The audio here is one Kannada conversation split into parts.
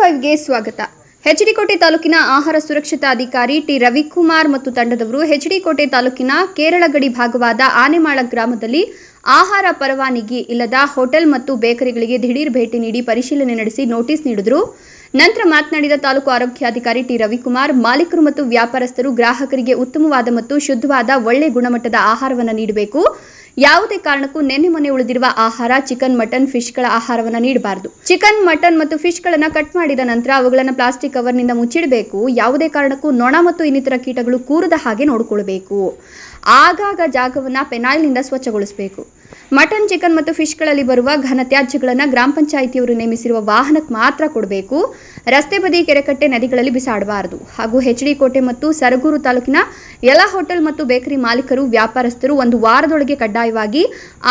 ಫೈವ್ಗೆ ಸ್ವಾಗತ. ಹೆಚ್ಡಿಕೋಟೆ ತಾಲೂಕಿನ ಆಹಾರ ಸುರಕ್ಷತಾ ಅಧಿಕಾರಿ ಟಿ. ರವಿಕುಮಾರ್ ಮತ್ತು ತಂಡದವರು ಹೆಚ್ಡಿಕೋಟೆ ತಾಲೂಕಿನ ಕೇರಳ ಗಡಿ ಭಾಗವಾದ ಆನೆಮಾಳ ಗ್ರಾಮದಲ್ಲಿ ಆಹಾರ ಪರವಾನಗಿ ಇಲ್ಲದ ಹೋಟೆಲ್ ಮತ್ತು ಬೇಕರಿಗಳಿಗೆ ದಿಢೀರ್ ಭೇಟಿ ನೀಡಿ ಪರಿಶೀಲನೆ ನಡೆಸಿ ನೋಟಿಸ್ ನೀಡಿದರು. ನಂತರ ಮಾತನಾಡಿದ ತಾಲೂಕು ಆರೋಗ್ಯಾಧಿಕಾರಿ ಟಿ. ರವಿಕುಮಾರ್, ಮಾಲೀಕರು ಮತ್ತು ವ್ಯಾಪಾರಸ್ಥರು ಗ್ರಾಹಕರಿಗೆ ಉತ್ತಮವಾದ ಮತ್ತು ಶುದ್ಧವಾದ ಒಳ್ಳೆ ಗುಣಮಟ್ಟದ ಆಹಾರವನ್ನು ನೀಡಬೇಕು. ಯಾವುದೇ ಕಾರಣಕ್ಕೂ ನೆನ್ನೆ ಮೊನ್ನೆ ಉಳಿದಿರುವ ಆಹಾರ, ಚಿಕನ್, ಮಟನ್, ಫಿಶ್ಗಳ ಆಹಾರವನ್ನು ನೀಡಬಾರದು. ಚಿಕನ್, ಮಟನ್ ಮತ್ತು ಫಿಶ್ಗಳನ್ನು ಕಟ್ ಮಾಡಿದ ನಂತರ ಅವುಗಳನ್ನು ಪ್ಲಾಸ್ಟಿಕ್ ಕವರ್ನಿಂದ ಮುಚ್ಚಿಡಬೇಕು. ಯಾವುದೇ ಕಾರಣಕ್ಕೂ ನೊಣ ಮತ್ತು ಇನ್ನಿತರ ಕೀಟಗಳು ಕೂರದ ಹಾಗೆ ನೋಡಿಕೊಳ್ಬೇಕು. ಆಗಾಗ ಜಾಗವನ್ನು ಪೆನಾಯಿಲ್ನಿಂದ ಸ್ವಚ್ಛಗೊಳಿಸಬೇಕು. ಮಟನ್, ಚಿಕನ್ ಮತ್ತು ಫಿಶ್ಗಳಲ್ಲಿ ಬರುವ ಘನ ತ್ಯಾಜ್ಯಗಳನ್ನು ಗ್ರಾಮ ಪಂಚಾಯಿತಿಯವರು ನೇಮಿಸಿರುವ ವಾಹನಕ್ಕೆ ಮಾತ್ರ ಕೊಡಬೇಕು. ರಸ್ತೆ ಬದಿ, ಕೆರೆಕಟ್ಟೆ ನದಿಗಳಲ್ಲಿ ಬಿಸಾಡಬಾರದು. ಹಾಗೂ ಹೆಚ್ಡಿ ಕೋಟೆ ಮತ್ತು ಸರಗೂರು ತಾಲೂಕಿನ ಎಲ್ಲ ಹೋಟೆಲ್ ಮತ್ತು ಬೇಕರಿ ಮಾಲೀಕರು, ವ್ಯಾಪಾರಸ್ಥರು ಒಂದು ವಾರದೊಳಗೆ ಕಡ್ಡಾಯವಾಗಿ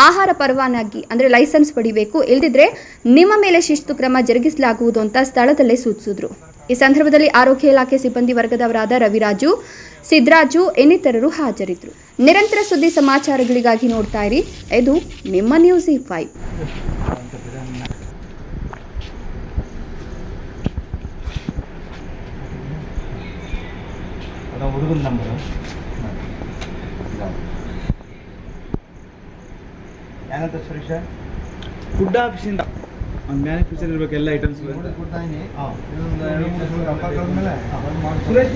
ಆಹಾರ ಪರವಾನಗಿ, ಅಂದರೆ ಲೈಸೆನ್ಸ್ ಪಡಿಬೇಕು. ಇಲ್ಲದಿದ್ರೆ ನಿಮ್ಮ ಮೇಲೆ ಶಿಸ್ತು ಕ್ರಮ ಜರುಗಿಸಲಾಗುವುದು ಅಂತ ಸ್ಥಳದಲ್ಲೇ ಸೂಚಿಸಿದ್ರು. ಈ ಸಂದರ್ಭದಲ್ಲಿ ಆರೋಗ್ಯ ಇಲಾಖೆ ಸಿಬ್ಬಂದಿ ವರ್ಗದವರಾದ ರವಿರಾಜು, ಸಿದ್ರಾಜು ಇನ್ನಿತರರು ಹಾಜರಿದ್ದರು. ನಿರಂತರ ಸುದ್ದಿ ಸಮಾಚಾರಗಳಿಗಾಗಿ ನೋಡ್ತಾ ಇರಿ. ಇದು ನಿಮ್ಮ ನ್ಯೂಸ್ ಈ ಫೈವ್ ಹುಡುಗನ ಏನಂತ ಸುರೇಶ? ಫುಡ್ ಆಫೀಸಿಂದ ಒಂದು ಮ್ಯಾನುಫ್ಯಾಕ್ಚರ್ ಇರಬೇಕು ಎಲ್ಲ ಐಟಮ್ಸ್ ಸುರೇಶ್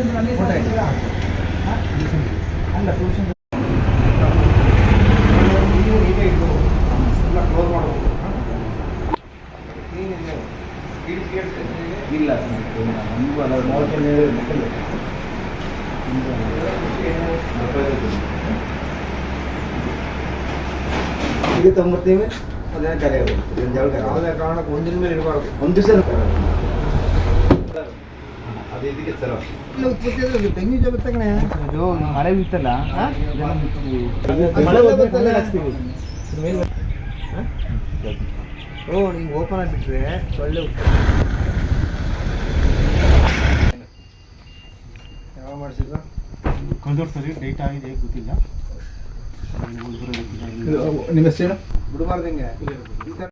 ಅಲ್ಲ ಟ್ಯೂಷನ್ ಇಲ್ಲ ನಮಗೂ ಅಲ್ಲ ಈಗ ತೊಂಬರ್ತೀವಿ ಅದನ್ನ ಕರೆ ಯಾವುದೇ ಕಾರಣಕ್ಕೆ ಒಂದಿನ ಮೇಲೆ ಇರಬಾರ್ದು. ಒಂದು ದಿವಸ ಅದು ಇದಕ್ಕೆ ಸರ್. ಜೋಗ ತಗಣೆ. ಇದು ಮಳೆ ಬಿತ್ತಲ್ಲ ಓ ನೀವು ಓಪನ್ ಆಗಿಬಿಟ್ರೆ ಒಳ್ಳೆ ಯಾವಾಗ ಮಾಡಿಸಿದ್ರು ಮಾಡಿಸಿದ್ರು ಕೊಂದೋರ್ಸರಿ ಡೇಟ್ ಆಗಿದೆ ಗೊತ್ತಿಲ್ಲ. ನಿಮ್ಮ ಹೆಸರು